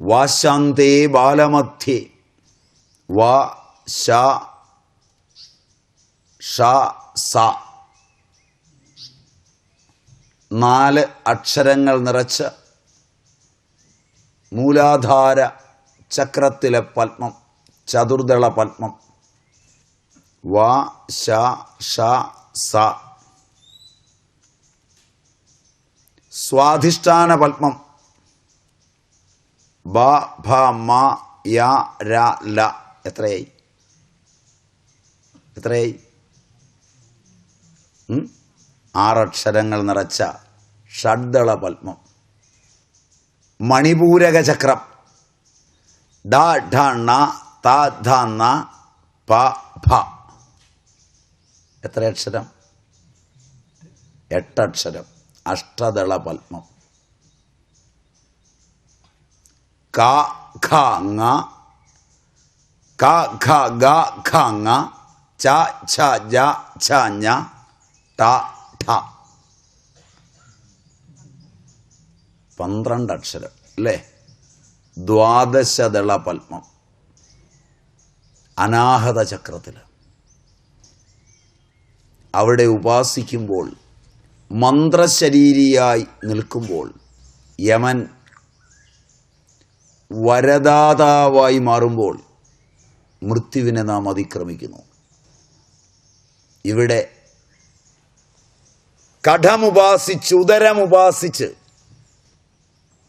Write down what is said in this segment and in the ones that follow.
വാശാന്തേ ബാലമധ്യേ. വാ നാല് അക്ഷരങ്ങൾ നിറച്ച് മൂലാധാര ചക്രത്തിലെ പത്മം ചതുർദള പത്മം. വാ ശ സ്വാധിഷ്ഠാന പത്മം ബ ഭ മ യ ര ല. എത്രയായി? എത്രയായി? ആറക്ഷരങ്ങൾ നിറച്ച ഷഡ്ദള പത്മം. മണിപൂരക ചക്രം. ഡ ഢ ണ ത ധ ന പ ഭ. എത്ര അക്ഷരം എട്ടക്ഷരം. അഷ്ടദള പത്മം. ക ഖ ങ. ക ഖ ഗ ഖ ങ. ച ഛ ജ ഛ ഞ. ട ഠ. പന്ത്രണ്ട് അക്ഷരം അല്ലേ? ദ്വാദശദള പത്മം അനാഹത ചക്രത്തിൽ അവിടെ ഉപാസിക്കുമ്പോൾ മന്ത്രശരീരിയായി നിൽക്കുമ്പോൾ യമൻ വരദാതാവായി മാറുമ്പോൾ മൃത്യുവിനെ നാം അതിക്രമിക്കുന്നു. ഇവിടെ കഠമുപാസിച്ച് ഉദരമുപാസിച്ച്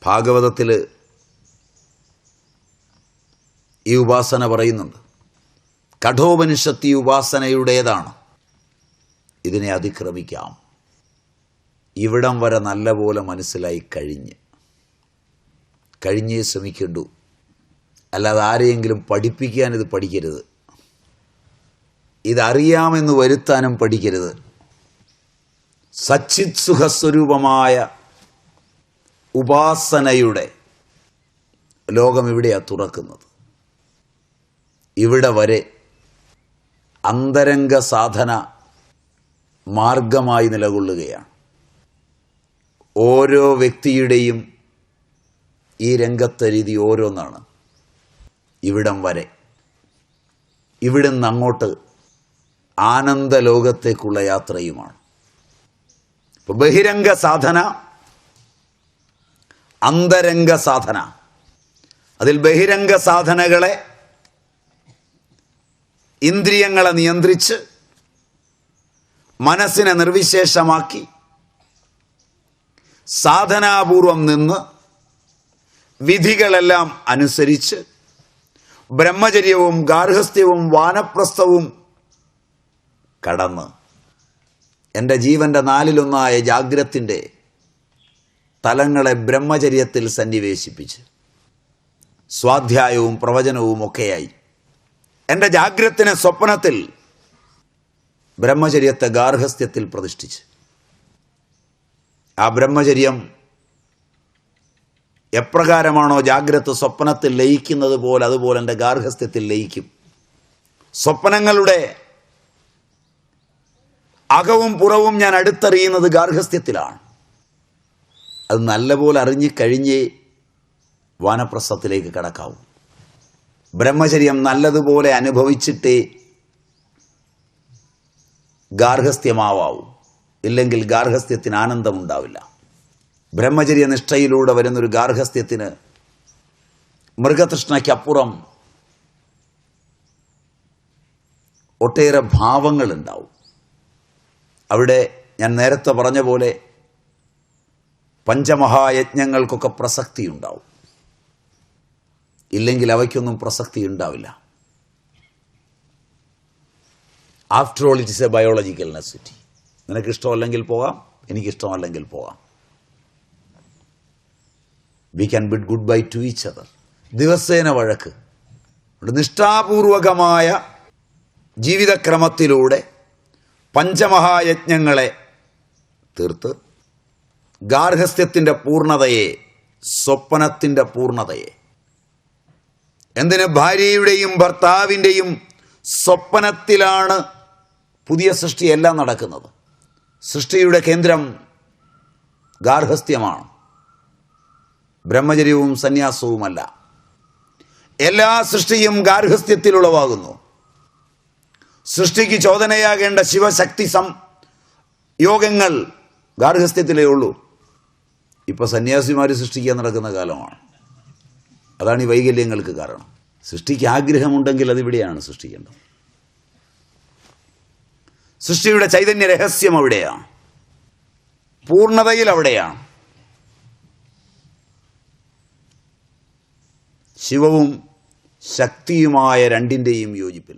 ഭാഗവതത്തിൽ ഈ ഉപാസന പറയുന്നുണ്ട്. കഠോപനിഷത്ത് ഈ ഉപാസനയുടേതാണ്. ഇതിനെ അതിക്രമിക്കാം. ഇവിടം വരെ നല്ലപോലെ മനസ്സിലായി കഴിഞ്ഞ്. കഴിഞ്ഞേ ശ്രമിക്കേണ്ടു. അല്ലാതെ ആരെയെങ്കിലും പഠിപ്പിക്കാൻ ഇത് പഠിക്കരുത്. ഇതറിയാമെന്ന് വരുത്താനും പഠിക്കരുത്. സച്ചിത് സുഖസ്വരൂപമായ ഉപാസനയുടെ ലോകം ഇവിടെയാണ് തുറക്കുന്നത്. ഇവിടെ വരെ അന്തരംഗ സാധന മാർഗമായി നിലകൊള്ളുകയാണ്. ഓരോ വ്യക്തിയുടെയും ഈ രംഗത്തെ രീതി ഓരോന്നാണ്. ഇവിടം വരെ. ഇവിടുന്ന് അങ്ങോട്ട് ആനന്ദലോകത്തേക്കുള്ള യാത്രയുമാണ്. ഇപ്പൊ ബഹിരംഗ സാധന അന്തരംഗ സാധന. അതിൽ ബഹിരംഗ സാധനകളെ ഇന്ദ്രിയങ്ങളെ നിയന്ത്രിച്ച് മനസ്സിനെ നിർവിശേഷമാക്കി സാധനാപൂർവം നിന്ന് വിധികളെല്ലാം അനുസരിച്ച് ബ്രഹ്മചര്യവും ഗാർഹസ്ഥ്യവും വാനപ്രസ്ഥവും കടന്ന് എന്റെ ജീവന്റെ നാലിലൊന്നായ ജാഗ്രത്തിന്റെ തലങ്ങളെ ബ്രഹ്മചര്യത്തിൽ സന്നിവേശിപ്പിച്ച് സ്വാധ്യായവും പ്രവചനവും ഒക്കെയായി. എന്റെ ജാഗ്രത്തിനെ സ്വപ്നത്തിൽ ബ്രഹ്മചര്യത്തെ ഗാർഹസ്ഥ്യത്തിൽ പ്രതിഷ്ഠിച്ച്. ആ ബ്രഹ്മചര്യം എപ്രകാരമാണോ ജാഗ്രത സ്വപ്നത്തിൽ ലയിക്കുന്നത് പോലെ അതുപോലെ എന്റെ ഗാർഹസ്ഥ്യത്തിൽ ലയിക്കും. സ്വപ്നങ്ങളുടെ അകവും പുറവും ഞാൻ അടുത്തറിയുന്നത് ഗാർഹസ്ഥ്യത്തിലാണ്. അത് നല്ലപോലെ അറിഞ്ഞു കഴിഞ്ഞേ വാനപ്രസ്ഥത്തിലേക്ക് കടക്കാവൂ. ബ്രഹ്മചര്യം നല്ലതുപോലെ അനുഭവിച്ചിട്ടേ ഗാർഹസ്ഥ്യമാവാവൂ. ഇല്ലെങ്കിൽ ഗാർഹസ്ഥ്യത്തിന് ആനന്ദമുണ്ടാവില്ല. ബ്രഹ്മചര്യ നിഷ്ഠയിലൂടെ വരുന്നൊരു ഗാർഹസ്ഥ്യത്തിന് മൃഗതൃഷ്ണയ്ക്കപ്പുറം ഒട്ടേറെ ഭാവങ്ങളുണ്ടാവും. അവിടെ ഞാൻ നേരത്തെ പറഞ്ഞ പോലെ പഞ്ചമഹായജ്ഞങ്ങൾക്കൊക്കെ പ്രസക്തി ഉണ്ടാവും ഇല്ലെങ്കിൽ അവയ്ക്കൊന്നും പ്രസക്തി ഉണ്ടാവില്ല. After all it is a biological necessity നിനക്കിഷ്ടമല്ലെങ്കിൽ പോകാം എനിക്കിഷ്ടമല്ലെങ്കിൽ പോകാം. We can bid goodbye to each other ദിവസേന വഴക്ക്. നിഷ്ഠാപൂർവകമായ ജീവിതക്രമത്തിലൂടെ പഞ്ചമഹായജ്ഞങ്ങളെ തീർത്ത് ഗാർഹസ്ഥ്യത്തിന്റെ പൂർണതയെ സ്വപ്നത്തിന്റെ പൂർണതയെ എന്തിന് ഭാര്യയുടെയും ഭർത്താവിന്റെയും സ്വപ്നത്തിലാണ് പുതിയ സൃഷ്ടിയെല്ലാം നടക്കുന്നത്. സൃഷ്ടിയുടെ കേന്ദ്രം ഗാർഹസ്ഥ്യമാണ്. ബ്രഹ്മചര്യവും സന്യാസവുമല്ല. എല്ലാ സൃഷ്ടിയും ഗാർഹസ്ഥ്യത്തിലുളവാകുന്നു. സൃഷ്ടിക്ക് ചോദനയാകേണ്ട ശിവശക്തി സം യോഗങ്ങൾ ഗാർഹസ്ഥ്യത്തിലേ ഉള്ളൂ. ഇപ്പോൾ സന്യാസിമാർ സൃഷ്ടിക്കാൻ നടക്കുന്ന കാലമാണ്. അതാണ് ഈ വൈകല്യങ്ങൾക്ക് കാരണം. സൃഷ്ടിക്ക് ആഗ്രഹമുണ്ടെങ്കിൽ അതിവിടെയാണ് സൃഷ്ടിക്കേണ്ടത്. സൃഷ്ടിയുടെ ചൈതന്യ രഹസ്യം അവിടെയാണ്. പൂർണതയിൽ അവിടെയാണ്. ശിവവും ശക്തിയുമായ രണ്ടിന്റെയും യോജിപ്പിൽ.